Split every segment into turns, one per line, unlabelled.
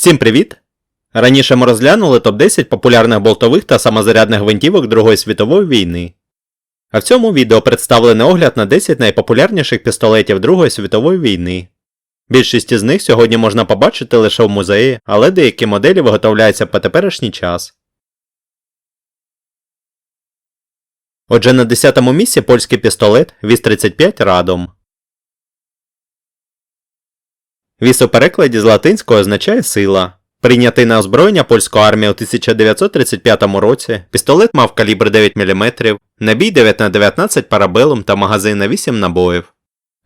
Всім привіт! Раніше ми розглянули топ-10 популярних болтових та самозарядних гвинтівок Другої світової війни. А в цьому відео представлений огляд на 10 найпопулярніших пістолетів Другої світової війни. Більшість із них сьогодні можна побачити лише в музеї, але деякі моделі виготовляються по теперішній час. Отже, на 10-му місці польський пістолет Віс-35 Радом. Віс у перекладі з латинського означає сила. Прийнятий на озброєння польської армії у 1935 році, пістолет мав калібр 9 мм, набій 9х19 парабелум та магазин на 8 набоїв.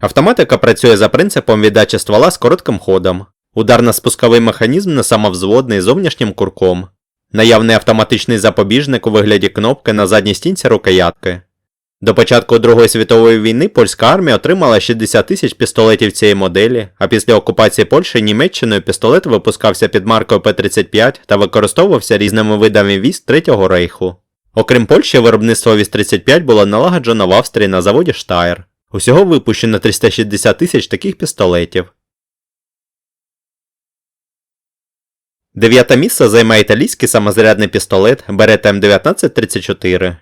Автоматика працює за принципом віддачі ствола з коротким ходом. Ударно-спусковий механізм на самовзводний зовнішнім курком. Наявний автоматичний запобіжник у вигляді кнопки на задній стінці рукоятки. До початку Другої світової війни польська армія отримала 60 тисяч пістолетів цієї моделі, а після окупації Польщі Німеччиною пістолет випускався під маркою П-35 та використовувався різними видами військ Третього рейху. Окрім Польщі, виробництво Віс-35 було налагоджено в Австрії на заводі Штайр. Усього випущено 360 тисяч таких пістолетів. Дев'яте місце займає італійський самозарядний пістолет Beretta M1934.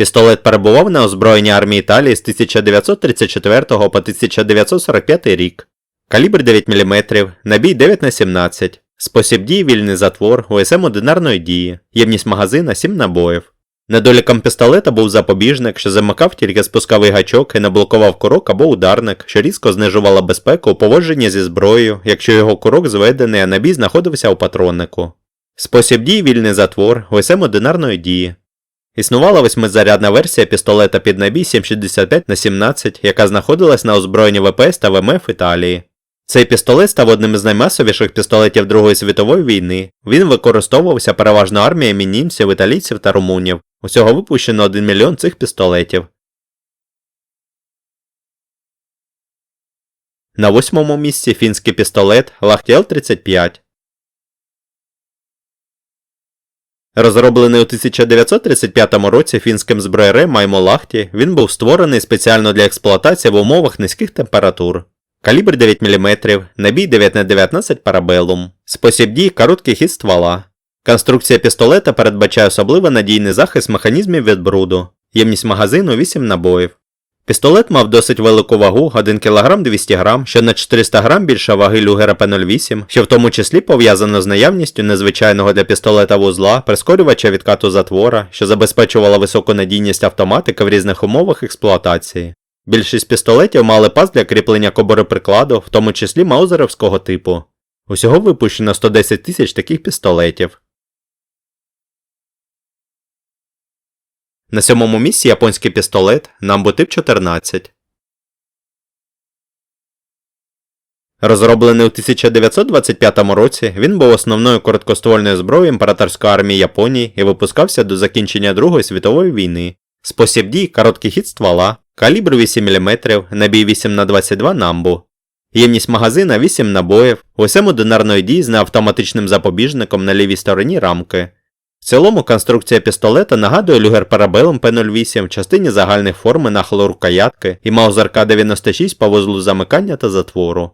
Пістолет перебував на озброєнні армії Італії з 1934 по 1945 рік. Калібр 9 мм, набій 9х17, спосіб дії вільний затвор, УСМ одинарної дії, ємність магазина 7 набоїв. Недоліком пістолета був запобіжник, що замикав тільки спусковий гачок і не блокував курок або ударник, що різко знижувала безпеку у поводженні зі зброєю, якщо його курок зведений, а набій знаходився у патроннику. Спосіб дії вільний затвор, УСМ одинарної дії. Існувала восьмизарядна версія пістолета під набій 765 на 17, яка знаходилась на озброєнні ВПС та ВМФ Італії. Цей пістолет став одним із наймасовіших пістолетів Другої світової війни. Він використовувався переважно арміями німців, італійців та румунів. Усього випущено 1 мільйон цих пістолетів. На восьмому місці фінський пістолет Лахтіел 35. Розроблений у 1935 році фінським зброярем Маймолахті, він був створений спеціально для експлуатації в умовах низьких температур. Калібр 9 мм, набій 9х19 парабелум, спосіб дій короткий хід ствола. Конструкція пістолета передбачає особливо надійний захист механізмів від бруду, ємність магазину 8 набоїв. Пістолет мав досить велику вагу 1 кг 200 г, що на 400 г більше ваги Люгера П08, що в тому числі пов'язано з наявністю незвичайного для пістолета вузла, прискорювача відкату затвора, що забезпечувала високу надійність автоматики в різних умовах експлуатації. Більшість пістолетів мали паз для кріплення кобори прикладу, в тому числі маузерівського типу. Усього випущено 110 тисяч таких пістолетів. На сьомому місці японський пістолет Nambu Tip 14. Розроблений у 1925 році, він був основною короткоствольною зброєю імператорської армії Японії і випускався до закінчення Другої світової війни. Спосіб дій короткий хід ствола, калібр 8 мм, набій 8х22 намбу. Ємність магазина 8 набоїв, усем одинарної дії з неавтоматичним запобіжником на лівій стороні рамки. В цілому конструкція пістолета нагадує люгер Parabellum P08 в частині загальних форми нахилу рукоятки і Маузер К96 по вузлу замикання та затвору.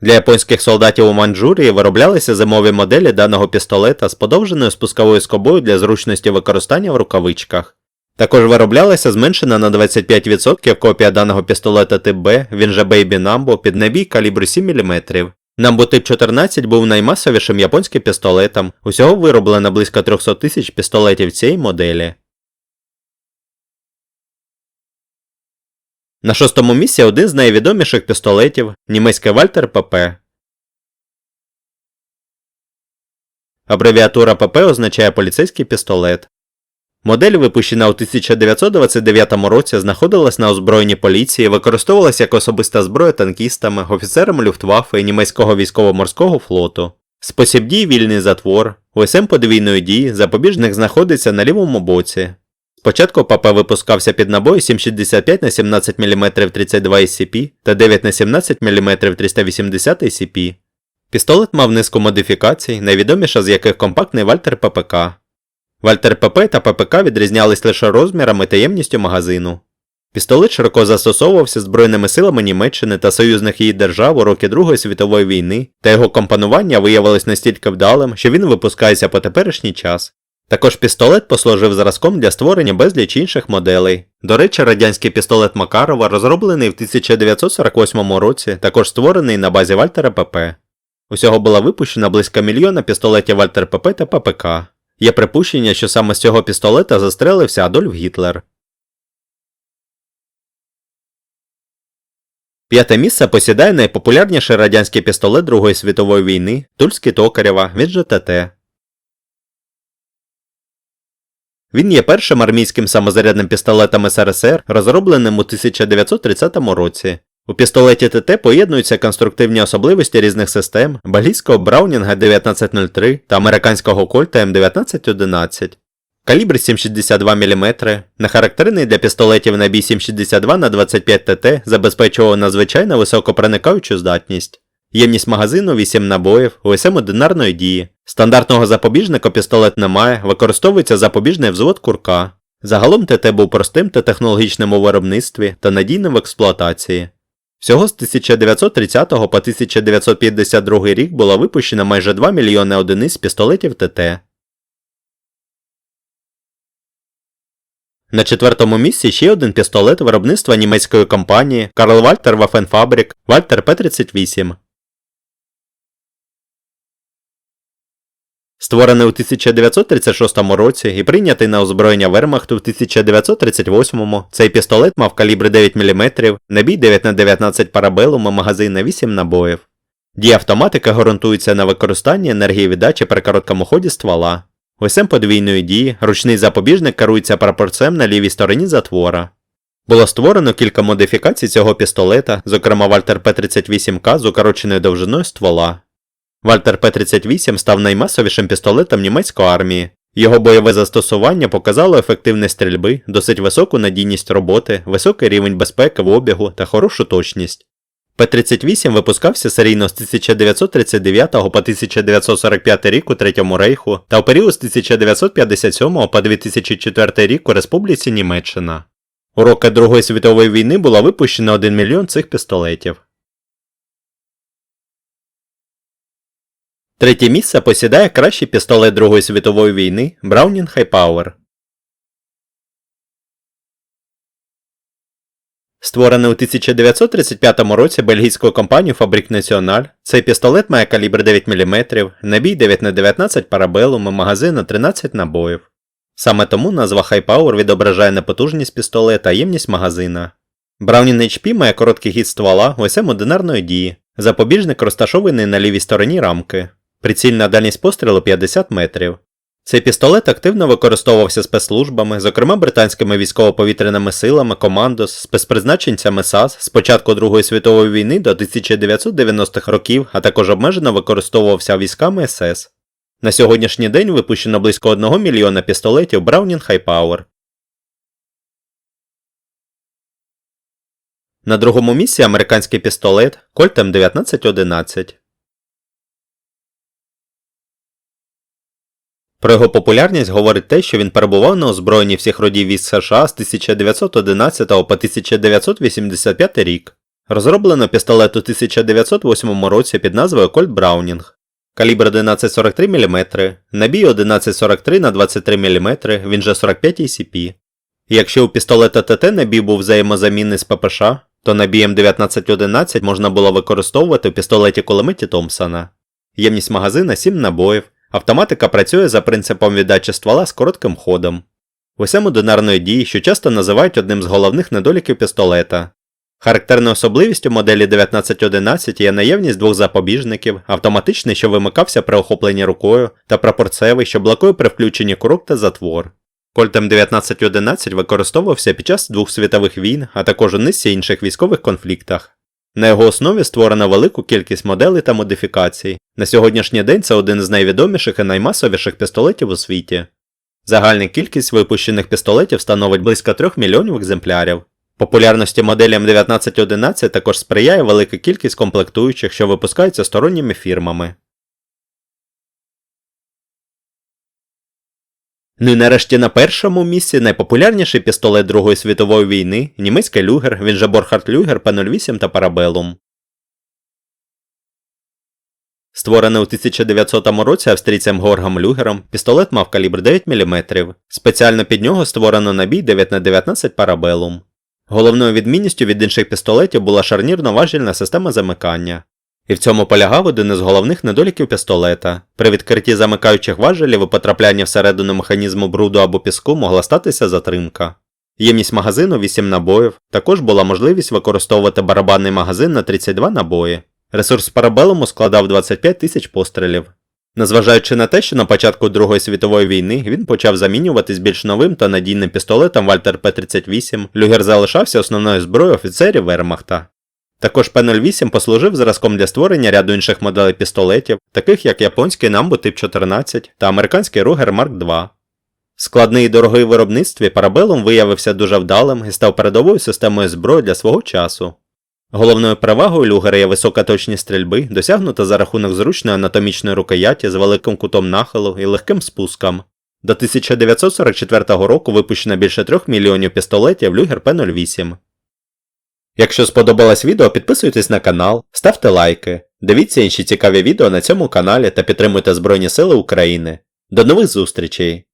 Для японських солдатів у Маньчжурії вироблялися зимові моделі даного пістолета з подовженою спусковою скобою для зручності використання в рукавичках. Також вироблялася зменшена на 25% копія даного пістолета тип Б, він же Baby Nambo, під набій калібру 7 мм. Намбо тип 14 був наймасовішим японським пістолетом, усього вироблено близько 300 тисяч пістолетів цієї моделі. На шостому місці один з найвідоміших пістолетів німецький Вальтер ПП. Абревіатура ПП означає поліцейський пістолет. Модель, випущена у 1929 році, знаходилась на озброєнні поліції, використовувалася як особиста зброя танкістами, офіцерами Люфтваффе і німецького військово-морського флоту. Спосіб дії вільний затвор, УСМ подвійної дії, запобіжник знаходиться на лівому боці. Спочатку ПП випускався під набої 765 на 17 мм 32 SCP та 9 на 17 мм 380 SCP. Пістолет мав низку модифікацій, найвідоміша з яких компактний Вальтер ППК. Вальтер ПП та ППК відрізнялись лише розмірами та ємністю магазину. Пістолет широко застосовувався Збройними силами Німеччини та союзних її держав у роки Другої світової війни, та його компонування виявилось настільки вдалим, що він випускається по теперішній час. Також пістолет послужив зразком для створення безліч інших моделей. До речі, радянський пістолет Макарова розроблений в 1948 році, також створений на базі Вальтера ПП. Усього було випущено близько мільйона пістолетів Вальтер ПП та ППК. Є припущення, що саме з цього пістолета застрелився Адольф Гітлер. П'яте місце посідає найпопулярніший радянський пістолет Другої світової війни Тульський Токарєва від ЖТТ. Він є першим армійським самозарядним пістолетом СРСР, розробленим у 1930 році. У пістолеті ТТ поєднуються конструктивні особливості різних систем бельгійського Браунінга 1903 та американського Кольта М1911. Калібр 7,62 мм, нехарактерний для пістолетів на бій 7,62 на 25 ТТ, забезпечував надзвичайно високопроникаючу здатність. Ємність магазину 8 набоїв, УСМ одинарної дії. Стандартного запобіжника пістолет не має, використовується запобіжний взвод курка. Загалом ТТ був простим та технологічним у виробництві та надійним в експлуатації. Всього з 1930 по 1952 рік було випущено майже 2 мільйони одиниць пістолетів ТТ. На четвертому місці ще один пістолет виробництва німецької компанії Карл Вальтер Waffenfabrik Вальтер П-38. Створений у 1936 році і прийнятий на озброєння Вермахту в 1938 цей пістолет мав калібр 9 мм, набій 9 на 19 парабелум і магазин на 8 набоїв. Дія автоматика ґрунтується на використанні енергії віддачі при короткому ході ствола. ОСМ подвійної дії, ручний запобіжник керується прапорцем на лівій стороні затвора. Було створено кілька модифікацій цього пістолета, зокрема Вальтер П-38К з укороченою довжиною ствола. Вальтер П-38 став наймасовішим пістолетом німецької армії. Його бойове застосування показало ефективність стрільби, досить високу надійність роботи, високий рівень безпеки в обігу та хорошу точність. П-38 випускався серійно з 1939 по 1945 рік у Третьому рейху та в період з 1957 по 2004 рік у Республіці Німеччина. У роки Другої світової війни було випущено 1 мільйон цих пістолетів. Третє місце посідає кращий пістолет Другої світової війни High Power. Створений у 1935 році бельгійською компанією Fabrique National, цей пістолет має калібр 9 мм, набій 9 на 19 парабелум і магазин на 13 набоїв. Саме тому назва Power відображає непотужність пістолета, ємність магазина. Browning HP має короткий гід ствола ОСМ одинарної дії. Запобіжник розташований на лівій стороні рамки. Прицільна дальність пострілу 50 метрів. Цей пістолет активно використовувався спецслужбами, зокрема британськими військово-повітряними силами, командос, спецпризначенцями САС з початку Другої світової війни до 1990-х років, а також обмежено використовувався військами СС. На сьогоднішній день випущено близько 1 мільйона пістолетів Browning High. На другому місці американський пістолет Colt M1911. Про його популярність говорить те, що він перебував на озброєнні всіх родів військ США з 1911 по 1985 рік. Розроблено пістолет у 1908 році під назвою Colt Browning. Калібр 1143 мм, набій 1143 на 23 мм, він же 45 ACP. Якщо у пістолета ТТ набій був взаємозамінний з ППШ, то набієм 1911 можна було використовувати у пістолеті кулеметі Томпсона. Ємність магазина 7 набоїв. Автоматика працює за принципом віддачі ствола з коротким ходом. Усему динарної дії, що часто називають одним з головних недоліків пістолета. Характерною особливістю моделі 1911 є наявність двох запобіжників, автоматичний, що вимикався при охопленні рукою, та прапорцевий, що блокує при включенні курок та затвор. Кольтем 1911 використовувався під час двох світових війн, а також у низці інших військових конфліктах. На його основі створено велику кількість моделей та модифікацій. На сьогоднішній день це один з найвідоміших і наймасовіших пістолетів у світі. Загальна кількість випущених пістолетів становить близько 3 мільйонів екземплярів. Популярності моделі М1911 також сприяє велика кількість комплектуючих, що випускаються сторонніми фірмами. Ну і нарешті на першому місці найпопулярніший пістолет Другої світової війни німецький люгер, він же Борхард Люгер П-08 та Парабелум. Створений у 1900 році австрійцем Горгом Люгером, пістолет мав калібр 9 мм. Спеціально під нього створено набій 9х19 Парабелум. Головною відмінністю від інших пістолетів була шарнірно-важільна система замикання. І в цьому полягав один із головних недоліків пістолета. При відкритті замикаючих важелів і потраплянні всередину механізму бруду або піску могла статися затримка. Ємність магазину 8 набоїв, також була можливість використовувати барабанний магазин на 32 набої. Ресурс парабелуму складав 25 тисяч пострілів. Незважаючи на те, що на початку Другої світової війни він почав замінюватись більш новим та надійним пістолетом Вальтер П-38, Люгер залишався основною зброєю офіцерів Вермахта. Також П-08 послужив зразком для створення ряду інших моделей пістолетів, таких як японський Намбу Тип 14 та американський Ругер Марк II. Складний і дорогий виробництві Парабелум виявився дуже вдалим і став передовою системою зброї для свого часу. Головною перевагою люгера є висока точність стрільби, досягнута за рахунок зручної анатомічної рукояті з великим кутом нахилу і легким спуском. До 1944 року випущено більше 3 мільйонів пістолетів Люгер П-08. Якщо сподобалось відео, підписуйтесь на канал, ставте лайки, дивіться інші цікаві відео на цьому каналі та підтримуйте Збройні Сили України. До нових зустрічей!